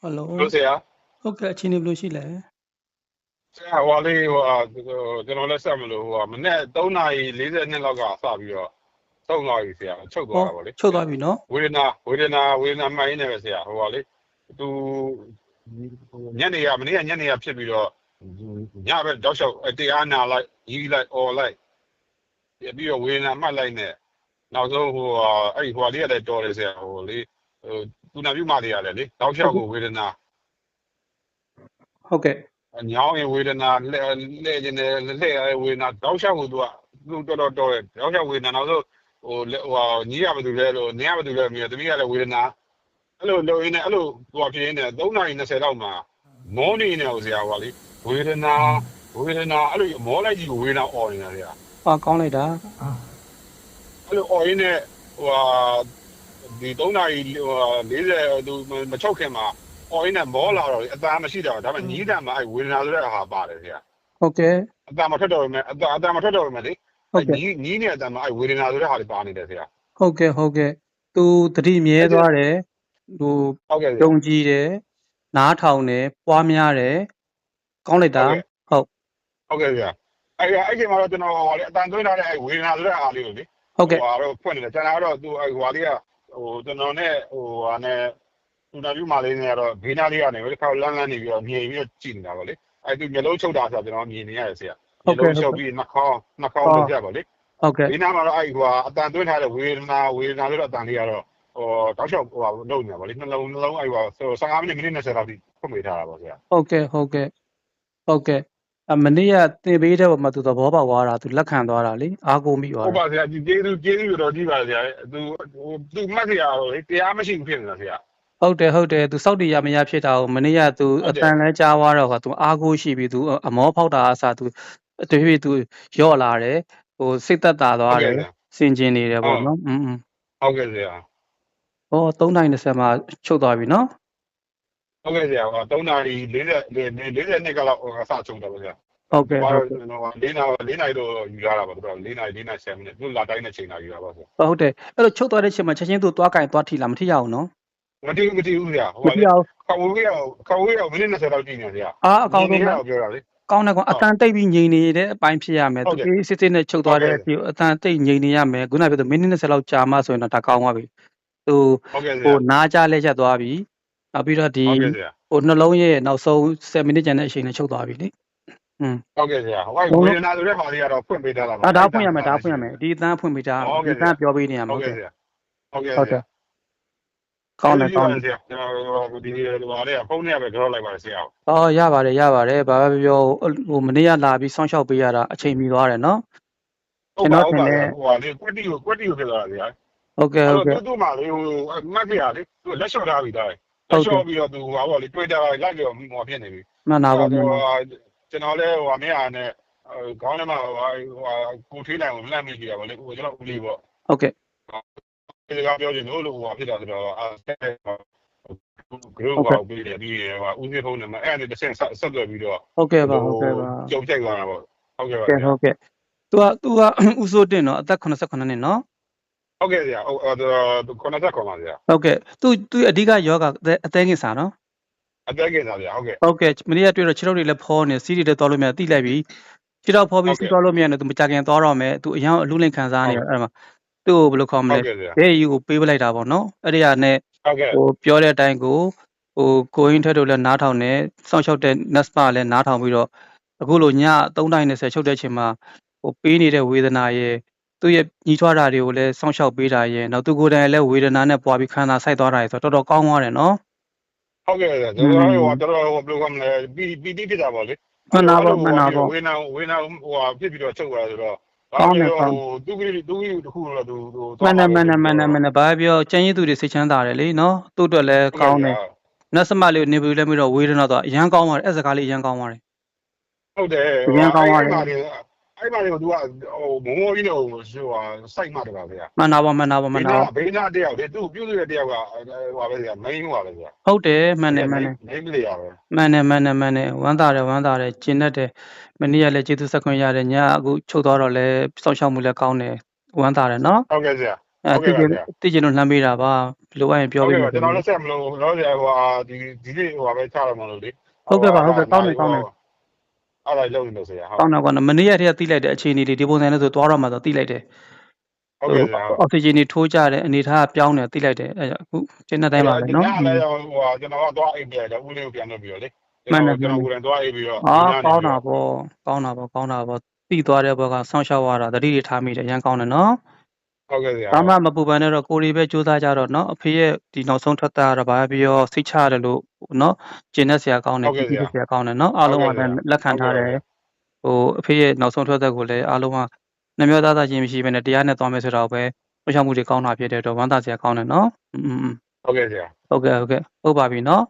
ဟယ်လိုလို့ဆရာဟုတ်ကဲ့အချိန်နေဘယ်လိုရှိလဲဆရာဟိုလေးဟိုဟာကျွန်တော်လည်းဆက်မလို့ဟိုဟာမနေ့3:42လောက်ကစပြီးတော့သုံးသွားပြီဆရာချုပ်သွားတာဗောလေချုပ်သွားပြီနော်ဝေဒနာဝေဒနာဝေဒနာမှိုင်းနေပဲဆရာဟိုဟာလေသူညနေကမနေ့ကညနေကဖြစ်ပြီးတော့ညဘက်တောက်လျှောက်တရားနာလိုက်ကြီးလိုက်អော်လိုက်ပြီးတော့ဝေဒနာမှတ်လိုက်နဲ့နောက်ဆုံးဟိုဟာအဲ့ဒီဟိုဟာလေးကလည်းတော်တယ်ဆရာဟိုလေဟို သူနာပြုမလေးရတယ်လေတောက်လျှောက်ကိုဝေဒနာဟုတ်ကဲ့ညောင်းရင်ဝေဒနာလဲလဲကျင်တယ်လဲရဝေဒနာတောက်လျှောက်ကိုသူကသူတော်တော်တော်တယ်တောက်လျှောက်ဝေဒနာနောက်ဆုံးဟိုဟိုညီးရမသူလဲလို့နင်းရမသူလဲမြင်သမီးကလည်းဝေဒနာအဲ့လိုလုံရင်းနဲ့အဲ့လိုဟိုဖြစ်နေ3:20လောက်မှာမောနေနေဟိုဆရာဟိုလေဝေဒနာဝေဒနာအဲ့လိုမောလိုက်ကြီးကိုဝေဒနာអော်နေတာဆရာဟာကောင်းလိုက်တာအဲ့လိုអော်ရင်းနဲ့ဟို ဒီ3:40သူမချုပ်ခင်မှာអော်ရင်းနဲ့မောလာတော့အသားမရှိတော့ဒါပေမဲ့ညီးတယ်မှာအဲ့ဝေဒနာဆိုတဲ့ဟာပါတယ်ဆရာဟုတ်ကဲ့အတမထွက်တော့မယ်အတအတမထွက်တော့မယ်လေဟုတ်ကဲ့ညီးညီးနေအတမအဲ့ဝေဒနာဆိုတဲ့ဟာတွေပါနေတယ်ဆရာဟုတ်ကဲ့ဟုတ်ကဲ့သူတတိမြဲသွားတယ်ဟိုဟုတ်ကဲ့ဆယုံရာကြည်တယ်နားထောင်တယ်ပွားများတယ်ကောင်းလိုက်တာဟုတ်ဟုတ်ကဲ့ဆရာအဲ့အဲ့ဒီမှာတော့ကျွန်တော်ဟိုလေအတန်သွင်းထားတဲ့အဲ့ဝေဒနာဆိုတဲ့ဟာလေးကိုလေဟုတ်ကဲ့ဟိုတော့ဖွင့်နေတယ်ကျွန်တော်ကတော့သူအဲ့ဟိုဟာလေးကဟို ကျွန်တော်နဲ့ဟိုဟာနဲ့သူနာပြမလေးနဲ့ကတော့ဘေးနာလေးကနေပဲခေါက်လန်းလန်းနေပြီးတော့မြင်ပြီးတော့ကြည့်နေတာပါလေအဲ့ဒီမျိုးလုံးချုပ်တာဆိုတော့ကျွန်တော်မြင်နေရတယ်ဆရာမျိုးလုံးချုပ်ပြီးနှာခေါင်းနှာခေါင်းလုံးကြပါလေဟုတ်ကဲ့ဒီနားမှာတော့အဲ့ဟိုဟာအတန်သွင်းထားတဲ့ဝေဒနာဝေဒနာလို့တော့အတန်လေးကတော့ဟိုတောက်လျှောက်ဟိုဟာလုံးနေတာပါလေနှလုံးနှလုံးအဲ့ဟို15မိနစ်မိနစ်20လောက်ထိဖွင့်ပေးထားတာပါဆရာဟုတ်ကဲ့ဟုတ်ကဲ့ဟုတ်ကဲ့ အမနေ့ကတင်ပေးတဲ့ပုံမှာသူသဘောပေါက်သွားတာသူလက်ခံသွားတာလေအားကိုးမိသွားဟုတ်တာပါဆရာကျေးဇူးကျေးဇူးတော်ကြီးပါဆရာသူဟိုသူမှတ်ဆရာတော့လေတရားမရှိဘူးဖြစ်နေတာဆရာဟုတ်တယ်ဟုတ်တယ်သူစောက်တရားမရဖြစ်တာကိုမနေ့ကသူဟုတ်အတယ်တန်လဲကြားသွားတော့ကသူအားကိုးရှိပြီသူအမောဖောက်တာအစားသူအတွေ့အကြုံသူရော့လာတယ်ဟိုစိတ်သက်သာသွားတယ်စင်ကျင်နေတယ်ပေါ့နော်อืมဟုတ်ကဲ့ဆရာဟော390မှာချုပ်သွားပြီနော် ဟုတ်ကဲ့ဆရာဟို3နာရီ40 40နှစ်ကလောက်အစချုပ်တယ်ပါဆရာဟုတ်ကဲ့ဘာဟုတ်လို့ကဲ့ကျွန်တော်4နာရီ4နာရီတော့ယူလာတာပါသူက4နာရီ4နာရီ7မိနစ်သူလာတိုင်းတဲ့ချိန်လာယူတာပါဆရာဟုတ်တယ်အဲ့လိုချုပ်သွားတဲ့ချိန်မှာချက်ချင်းသူသွားကင်သွားထိလားမထိရအောင်နော်မတီးမတီးဘူးဆရာဟိုမကထိလေရအောင်ခေါ်ဝေးရောခေါ်ဝေးရောမိနစ်20လောက်ကြည့်နေဆရာအားအကောင်ဆုံးဒီကနေ့တော့ပြောတာလေကောင်းတယ်ကွာအတန်တိတ်ပြီးငြိမ်နေတဲ့အပိုင်းဖြစ်ရမယ်ဟုသူတ်တယ်အေးစစ်စစ်နဲ့ချုပ်သွားတဲ့ဟုတ်တယ်အပြင်အတန်တိတ်ငြိမ်နေရမယ်ခုနကပြောသူမိနစ်20လောက်ကြာမှဆိုရင်တော့ဒါကောင်းသွားပြီသူဟုတ်ကဲ့ဆဟိုရာနားကြလဲချက်သွားပြီ နောက်ပြီးတော့ဒီဟုတ်ကဲ့ဆရာဟိုနှလုံးရဲ့နောက်ဆုံး7မိနစ်ကျန်တဲ့အချိန်နဲ့ချုပ်သွားပြီလေဟုတ်ကဲ့ဆရာဟိုဝေဒနာဆိုတဲ့ဟာလေးကတော့ဖွင့်ပေးထားတာပါဒါဒါဖွင့်ရမယ်ဒါဖွင့်ရမယ်ဒီအတန်းဖွင့်ပေးတာဟုတ်ကဲ့ဒီအတန်းပြောပေးနေရမှာဟုတ်ဟုတ်ကဲ့ကဲ့ဆရာဟုတ်ကဲ့ဟုတ်ဆတယ်ရာကောင်းတယ်ကောင်းတယ်ဆရာကျွန်တော်ဒီနေ့တော့လေဖုန်းနဲ့ပဲကြောလိုက်ပါဆရာ။အော်ရပါတယ်ရပါတယ်ဘာပဲပြောဟိုမနေ့ကလာပြီးစောင့်ရှောက်ပေးရတာအချိန်မီသွားတယ်နော်ဟုတ်ပါဟုတ်ပါဟိုဟာလေကွက်တီကိုကွက်တီကိုဖြစ်သွားတာဆရာ။ဟုတ်ကဲ့အဲ့ဟုတ်ကဲ့တော့သူ့မှာလေဟိုမတ်ပြရလေသူလက်လျှော့ထားပြီးသား ဟုတ်ကဲ့ပြီးတော့သူဟိုပါလေ Twitter ကလိုက်ပြီးတော့မိမောဖြစ်နေပြီမှန်တာပါဗျာကျွန်တော်လည်းဟိုအမေအားနဲ့ခေါင်းထဲမှာဟိုကိုထေးနိုင်ကိုလှမ်းမိကြတာဗောလေဟိုကျွန်တော်ဦးလေးပေါ့ဟုတ်ကဲ့ဒီကပြောချင်လို့လို့ဟိုဖြစ်တာဆိုတော့အားဆက်ဂရုပါပေးတယ်ဒီဟိုဦးလေးဖုန်းနံပါတ်အဲ့ဒါတစ်ဆင့်ဆက်သွယ်ပြီးတော့ဟုတ်ကဲ့ပါဟုတ်ကဲ့ပါကြောက်ကြိုက်သွားတာဗောဟုတ်ကဲ့ပါဟုတ်ကဲ့သူကသူကဦးစိုးတင်နော်အသက်89နှစ်နော် ဟုတ်ကဲ့ဆရာဟုတ်ခေါနာဆက်ခေါ်ပါဆရာဟုတ်ကဲ့သူသူအဓိကယောဂအသေးငင်စာနော်အသေးငင်စာဗျာဟုတ်ကဲ့ဟုတ်ကဲ့မနေ့ကတွေ့တော့ခြေထောက်တွေလည်းဖောနေစီးတွေလည်းသွားလို့မရတိလိုက်ပြီခြေထောက်ဖောပြီးစီးသွားလို့မရနဲ့သူမကြခင်သွားတော့မယ်သူအရင်အလူးလင့်ခံစားနေတယ်အဲ့မှာသူ့ကိုဘယ်လိုခေါ်မလဲဒေယူကိုပေးပလိုက်တာပေါ့နော်အဲ့ဒီဟာနဲ့ဟိုပြောတဲ့အတိုင်းကိုဟိုကိုရင်းထက်တို့လည်းနားထောင်နေစောင့်ရှောက်တဲ့ NASPA လည်းနားထောင်ပြီးတော့အခုလိုည3:30ချုပ်တဲ့အချိန်မှာဟိုပေးနေတဲ့ဝေဒနာရဲ့ သူ့ရဲ့ညီထွားတာတွေကိုလည်းစောင့်ရှောက်ပေးတာရဲ့နောက်သူကိုယ်တိုင်လည်းဝေဒနာနဲ့ပွားပြီးခံစားဆိုင်သွားတာရဲ့ဆိုတော့တော်တော်ကောင်းသွားတယ်နော်ဟုတ်ကဲ့ကျွန်တော်ဟိုတော်တော်ဟိုဘယ်လိုကမလဲပီပီတိဖြစ်တာပေါ့လေမှန်ပါပေါ့မှန်ပါပေါ့ဝေနာဝေနာဟိုဖြစ်ပြီးတော့ချုပ်သွားဆိုတော့ကောင်းတယ်ကောင်းဟိုသူကလေးသူကလေးတခုတော့သူဟိုမှန်တယ်မှန်တယ်မှန်တယ်မှန်တယ်ဘာပဲပြောကျန်ရည်သူတွေစိတ်ချမ်းသာတယ်လေနော်သူ့အတွက်လည်းကောင်းတယ်နတ်စမလေးကိုနေပြီးလည်းပြီးတော့ဝေဒနာတော့အရန်ကောင်းပါတယ်အဲ့စကားလေးအရန်ကောင်းပါတယ်ဟုတ်တယ်အရင်ကောင်းသွားတယ် အဲ့မှာလေသူကဟိုမုံမောကြီးနဲ့ဟိုဟာစိုက်မှတယ်ပါဗျာမှန်တာပါမှန်တာပါမှန်တာပါဘေးနာတယောက်လေသူပြုစုတဲ့တယောက်ကဟိုပါပဲဗျာ main ဟိုပါပဲဗျာဟုတ်တယ်မှန်တယ်မှန်တယ် main လေးရပဲမှန်တယ်မှန်တယ်မှန်တယ်ဝမ်းသာတယ်ဝမ်းသာတယ်ကျင်တတ်တယ်မနေ့ကလည်းကျေးဇူးဆက်ခွင့်ရတယ်ညအခုချုပ်သွားတော့လည်းစောင့်ရှောက်မှုလည်းကောင်းတယ်ဝမ်းသာတယ်နော်ဟုတ်ကဲ့ဆရာအဲဟုတ်သိကဲ့ကျပါင်ဗျာသိကျင်လို့လှမ်းပေးတာပါဘယ်လိုအရင်ပြောဟုတ်ပေးကဲ့မှာပါကျွန်တော်လည်းဆက်မလို့လောဆယ်ဟိုဟာဒီဒီနေ့ဟိုဟာပဲချရမှာလို့လေဟုတ်ကဲ့ပါဟုတ်ကဲ့ကောင်းတယ်ကောင်းတယ် အဲ့ဒါလုံးနေလို့ဆရာဟုတ်ကောင်းတော့ကောင်းတော့မနေ့ရက်တည်းကသိလိုက်တဲ့အခြေအနေတွေဒီပုံစံနဲ့ဆိုသွားတော့မှဆိုသိလိုက်တယ်ဟုတ်ကဲ့ဆရာအောက်ဆီဂျင်တွေထိုးကြတဲ့အနေထားကပြောင်းတယ်သိလိုက်တယ်အဲကြောင့်အခုကျင်းတဲ့တိုင်းပါပဲနော်ညလည်းဟိုဟာကျွန်တော်ကသွားအိပ်ပြတယ်ဦးလေးကိုပြန်လုပ်ပြီးတော့လေမှန်တယ်ကျွန်တော်ကိုယ်တိုင်သွားအိပ်ပြီးတော့အာကောင်းတာပေါ့ကောင်းတာပေါ့ကောင်းတာပေါ့သိသွားတဲ့ဘက်ကဆောင်းလျှောက်ရတာတတိတွေထားမိတယ်ရန်ကောင်းတယ်နော် ဟုတ်ကဲ့ဆရာဘာမှမပူပန်နဲ့တော့ကိုရီပဲစူးစမ်းကြတော့နော်အဖေရဲ့ဒီနောက်ဆုံးထွက်တာတော့ဘာပဲပြောစိတ်ချရတယ်လို့နော်ကျင်တဲ့ဆရာကောင်းတယ်ကြည့်ဆရာကောင်းတယ်နော်အားလုံးကလည်းလက်ခံထားတယ်ဟိုအဖေရဲ့နောက်ဆုံးထွက်သက်ကိုလည်းအားလုံးကနှမျောသားသားချင်းမရှိဘဲနဲ့တရားနဲ့သွားမယ်ဆိုတော့ပဲမချောင်မှုတွေကောင်းတာဖြစ်တဲ့တော့ဝမ်းသာဆရာကောင်းတယ်နော်อืมဟုတ်ကဲ့ဆရာဟုတ်ကဲ့ဟုတ်ကဲ့ဟုတ်ပါပြီနော်